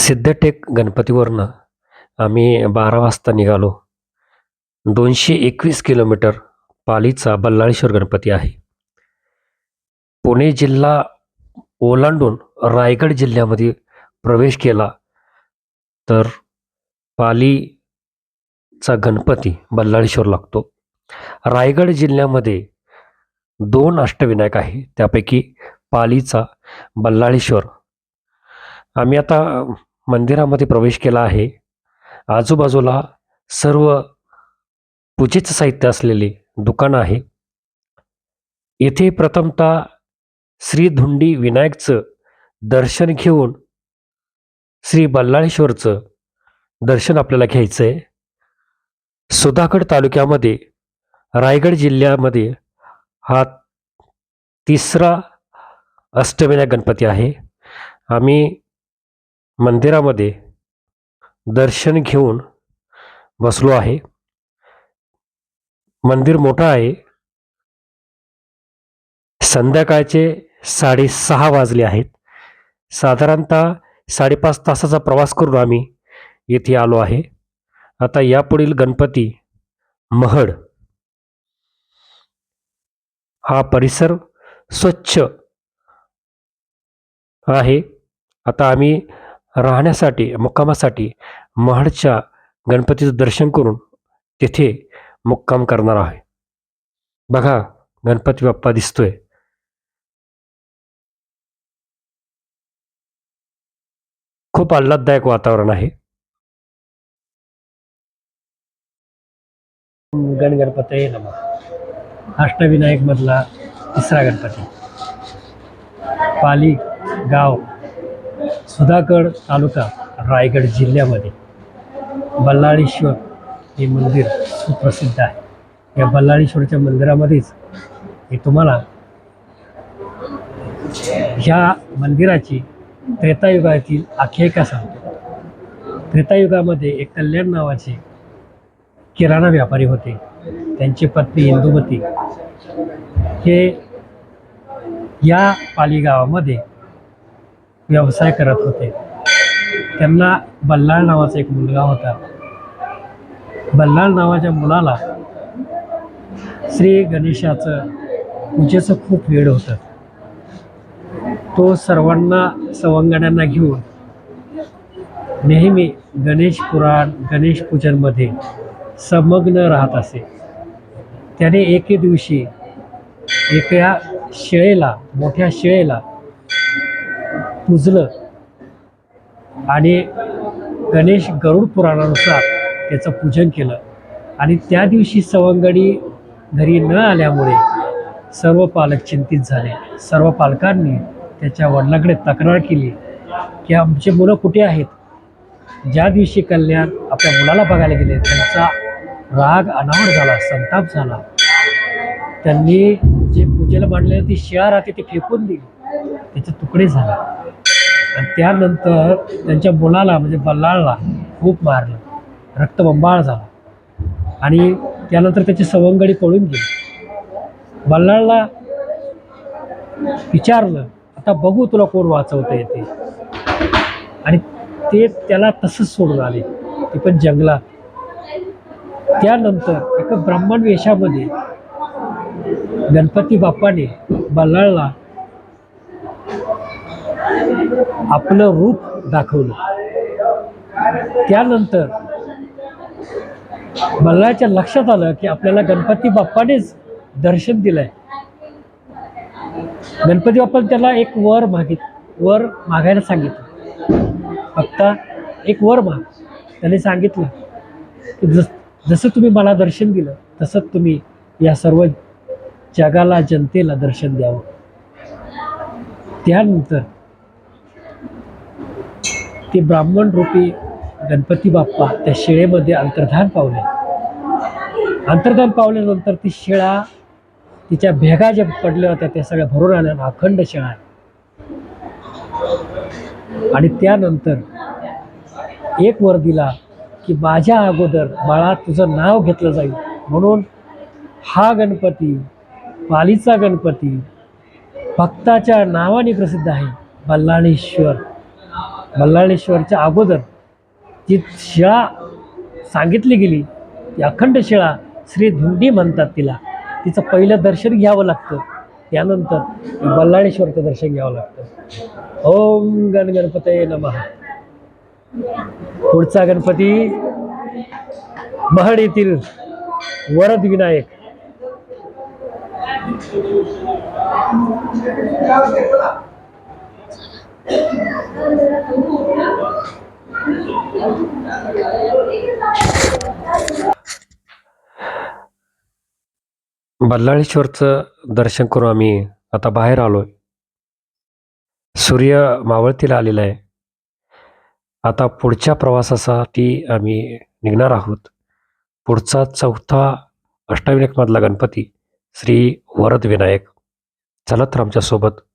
सिद्धटेक गणपतीवरनं आम्ही बारा वाजता निघालो. दोनशे एकवीस किलोमीटर पालीचा बल्लाळेश्वर गणपती आहे. पुणे जिल्हा ओलांडून रायगड जिल्ह्यामध्ये प्रवेश केला तर पालीचा गणपती बल्लाळेश्वर लागतो. रायगड जिल्ह्यामध्ये दोन अष्टविनायक आहे. त्यापैकी पालीचा बल्लाळेश्वर. आम्ही आता मंदिरामध्ये प्रवेश केला आहे. आजूबाजूला सर्व पूजेचं साहित्य असलेले दुकान आहे. येथे प्रथमतः श्रीधुंडी विनायकचं दर्शन घेऊन श्री बल्लाळेश्वरचं दर्शन आपल्याला घ्यायचं आहे सुधागड तालुक्यामध्ये रायगड जिल्ह्यामध्ये हा तिसरा अष्टविनायक गणपती आहे. आम्ही मंदिरामध्ये दर्शन घेऊन बसलो आहे. मंदिर मोठं आहे. संध्याकाळचे साडेसहा वाजले आहेत. साधारणतः साडेपाच तासाचा प्रवास करून आम्ही येथे आलो आहे. आता यापुढील गणपती महड. हा परिसर स्वच्छ आहे. आता आम्ही राहण्यासाठी मुक्कामासाठी महाडच्या गणपतीचं दर्शन करून तिथे मुक्काम करणार आहे. बघा गणपती बाप्पा दिसतोय. खूप आल्हाददायक वातावरण आहे. गणगणपती नम. अष्टविनायक मधला तिसरा गणपती. पाली गाव सुधागड तालुका रायगड जिल्ह्यामध्ये बल्लाळेश्वर हे मंदिर सुप्रसिद्ध आहे. या बल्लाळेश्वरच्या मंदिरामध्येच हे तुम्हाला ह्या मंदिराची त्रेतायुगातील आख्यायिका सांगतो. त्रेतायुगामध्ये एक कल्याण नावाचे किराणा व्यापारी होते. त्यांची पत्नी इंदुमती हे या पाली गावामध्ये व्यवसाय करत होते. त्यांना बल्लाळ नावाचा एक मुलगा होता. बल्लाळ नावाच्या मुलाला श्री गणेशाचं पूजेचं खूप वेळ होतं. तो सर्वांना सवंगड्यांना घेऊन नेहमी गणेश पुराण गणेश पूजनमध्ये संमग्न राहत असे. त्याने एके दिवशी एका शेळेला मोठ्या शेळेला पूजलं आणि गणेश गरुड पुराणानुसार त्याचं पूजन केलं. आणि त्या दिवशी सवंगडी घरी न आल्यामुळे सर्व पालक चिंतित झाले. सर्व पालकांनी त्याच्या वडिलाकडे तक्रार केली की आमचे मुलं कुठे आहेत? ज्या दिवशी कल्याण आपल्या मुलाला बघायला गेले त्यांचा राग अनावर झाला संताप झाला. त्यांनी जे पूजेला मांडलेलं ती शिळा राहते ती फेकून दिली. त्याचे तुकडे झाले. त्यानंतर त्यांच्या मुलाला म्हणजे बल्लाळला खूप मारलं. रक्तबंबाळ झाला. आणि त्यानंतर त्याची सवंगडी पळून गेली. बल्लाळला विचारलं आता बघू तुला कोण वाचवता येते आणि ते त्याला तसंच सोडून आले. ते पण जंगलात. त्यानंतर एका ब्राह्मण वेशामध्ये गणपती बाप्पाने बल्लाळला आपलं रूप दाखवलं. त्यानंतर बल्लाळच्या लक्षात आलं की आपल्याला गणपती बाप्पानेच दर्शन दिलंय. गणपती बाप्पाने त्याला एक वर मागित वर मागायला सांगितलं. फक्त एक वर माग. त्याने सांगितलं की जस जसं तुम्ही मला दर्शन दिलं तसंच तुम्ही या सर्व जगाला जनतेला दर्शन द्यावं. त्यानंतर ते ब्राह्मण रूपी गणपती बाप्पा त्या शिळेमध्ये अंतर्धान पावले. अंतर्धान पावल्यानंतर ती शिळा तिच्या भेगा ज्या पडल्या होत्या त्या सगळ्या भरून आल्या अखंड शिळा आहे. आणि त्यानंतर एक वर दिला की माझ्या अगोदर बाळा तुझं नाव घेतलं जाईल. म्हणून हा गणपती पालीचा गणपती भक्ताच्या नावाने प्रसिद्ध आहे. बल्लाळेश्वर. मल्लाळेश्वरच्या अगोदर जी शिळा सांगितली गेली ती अखंड शिळा श्री धुंडी म्हणतात तिला. तिचं पहिलं दर्शन घ्यावं लागतं. त्यानंतर बल्लाळेश्वरचं दर्शन घ्यावं लागतं. ओम गण गणपतये नमः. पुढचा गणपती महड येथील वरद विनायक. बल्लाळेश्वरचं दर्शन करून आम्ही आता बाहेर आलोय. सूर्य मावळतीला आलेला आहे. आता पुढच्या प्रवासासाठी आम्ही निघणार आहोत. पुढचा चौथा अष्टविनायकमधला गणपती श्री वरद विनायक. चला तर आमच्यासोबत